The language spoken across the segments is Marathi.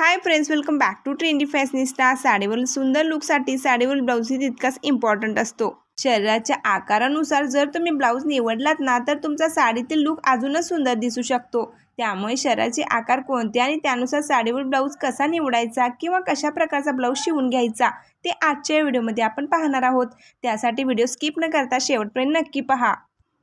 Hi friends welcome back to trendy fashionista साडीवरील सुंदर लुकसाठी साडीवरील ब्लाऊज ही तितकाच इम्पॉर्टंट असतो. शरीराच्या आकारानुसार जर तुम्ही ब्लाऊज निवडलात ना तर तुमचा साडीतील लुक अजूनच सुंदर दिसू शकतो. त्यामुळे शरीराचे आकार कोणते आणि त्यानुसार साडीवर ब्लाऊज कसा निवडायचा किंवा कशा प्रकारचा ब्लाऊज शिवून घ्यायचा ते आजच्या व्हिडिओमध्ये आपण पाहणार आहोत. त्यासाठी व्हिडिओ स्किप न करता शेवटपर्यंत नक्की पहा.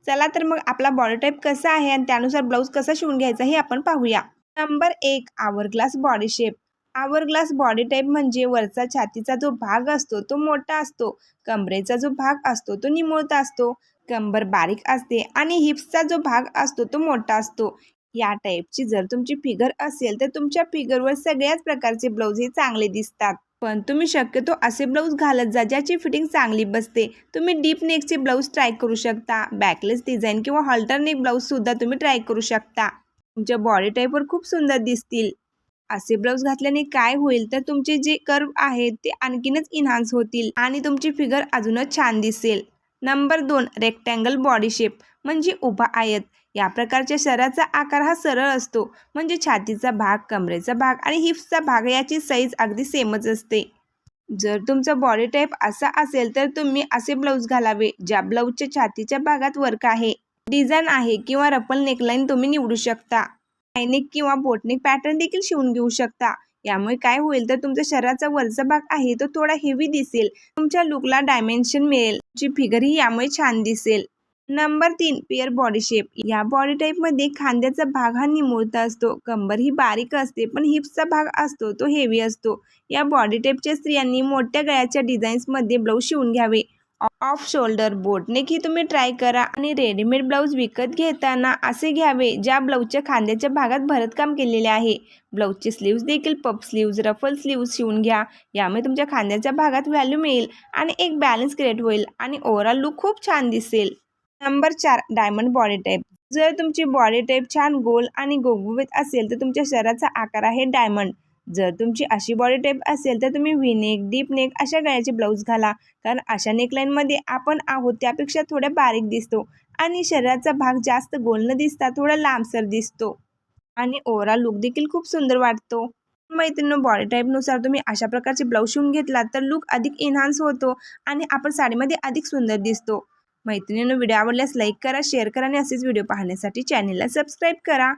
चला तर मग आपला बॉडी टाईप कसा आहे आणि त्यानुसार ब्लाऊज कसा शिवून घ्यायचा हे आपण पाहूया. नंबर एक hourglass body shape hourglass body type म्हणजे वरचा छातीचा जो भाग असतो तो मोठा असतो. कमरेचा जो भाग असतो तो निमुळता असतो. कंबर बारीक असते आणि हिप्सचा जो भाग असतो तो मोठा असतो. या टाईपची जर तुमची फिगर असेल तर तुमच्या फिगरवर सगळ्याच प्रकारचे ब्लाऊज हे चांगले दिसतात. पण तुम्ही शक्यतो असे ब्लाऊज घालत जा ज्याची फिटिंग चांगली बसते. तुम्ही डीप नेकचे ब्लाऊज ट्राय करू शकता. बॅकलेस डिझाईन किंवा हॉल्टर नेक ब्लाऊजसुद्धा तुम्ही ट्राय करू शकता. तुमच्या बॉडी टाईपवर खूप सुंदर दिसतील. असे ब्लाऊज घातल्याने काय होईल? तर तुमचे जे कर्व आहेत ते आणखीनच इन्हान्स होतील आणि तुमची फिगर अजूनच छान दिसेल. नंबर दोन रेक्टँगल बॉडी शेप म्हणजे उभा आयत. या प्रकारच्या शरीराचा आकार हा सरळ असतो. म्हणजे छातीचा भाग कमरेचा भाग आणि हिप्सचा भाग याची साईज अगदी सेमच असते. जर तुमचा बॉडी टाईप असा असेल तर तुम्ही असे ब्लाऊज घालावे ज्या ब्लाऊजच्या छातीच्या भागात वर्क आहे. डिझाईन आहे किंवा रपल नेकलाईन तुम्ही निवडू शकता. आयनिक किंवा बोटनिक पॅटर्न देखील शिवून घेऊ शकता. यामुळे काय होईल तर तुमच्या शरीराचा वरचा भाग आहे तो थोडा हेवी दिसेल. तुमच्या लुकला डायमेन्शन मिळेल. तुमची फिगरही यामुळे छान दिसेल. नंबर तीन पेअर बॉडी शेप या बॉडी टाईपमध्ये खांद्याचा भाग हा निमुळता असतो. कंबर ही बारीक असते पण हिप्सचा भाग असतो तो हेवी असतो. या बॉडी टाईपच्या स्त्रियांनी मोठ्या गळ्याच्या डिझाईन्समध्ये ब्लाऊज शिवून घ्यावे. ऑफ शोल्डर बोटने की तुम्ही ट्राय करा आणि रेडीमेड ब्लाऊज विकत घेताना असे घ्यावे ज्या ब्लाऊजच्या खांद्याच्या भागात भरतकाम केलेले आहे. ब्लाऊजचे स्लीव्ज देखील पप स्लीव्ज रफल स्लीव्ज शिवून घ्या. यामुळे तुमच्या खांद्याच्या भागात व्हॅल्यू मिळेल आणि एक बॅलन्स क्रिएट होईल आणि ओव्हरऑल लुक खूप छान दिसेल. नंबर चार डायमंड बॉडी टाईप जर तुमची बॉडी टाईप छान गोल आणि गुबगुबीत असेल तर तुमच्या शरीराचा आकार आहे डायमंड जर तुमची अशी बॉडी टाईप असेल तर तुम्ही विनेक डीप नेक अशा गळ्याचे ब्लाऊज घाला. कारण अशा नेकलाईनमध्ये आपण आहोत त्यापेक्षा थोड्या बारीक दिसतो आणि शरीराचा भाग जास्त गोल न दिसता थोडा लांबसर दिसतो. आणि ओव्हरऑल लुक देखील खूप सुंदर वाटतो. मैत्रिणी बॉडी टाईपनुसार तुम्ही अशा प्रकारचे ब्लाऊज शिवून घेतलात तर लुक अधिक एन्हान्स होतो आणि आपण साडीमध्ये अधिक सुंदर दिसतो. मैत्रिणीनं व्हिडिओ आवडल्यास लाईक करा शेअर करा आणि असेच व्हिडिओ पाहण्यासाठी चॅनलला सबस्क्राईब करा.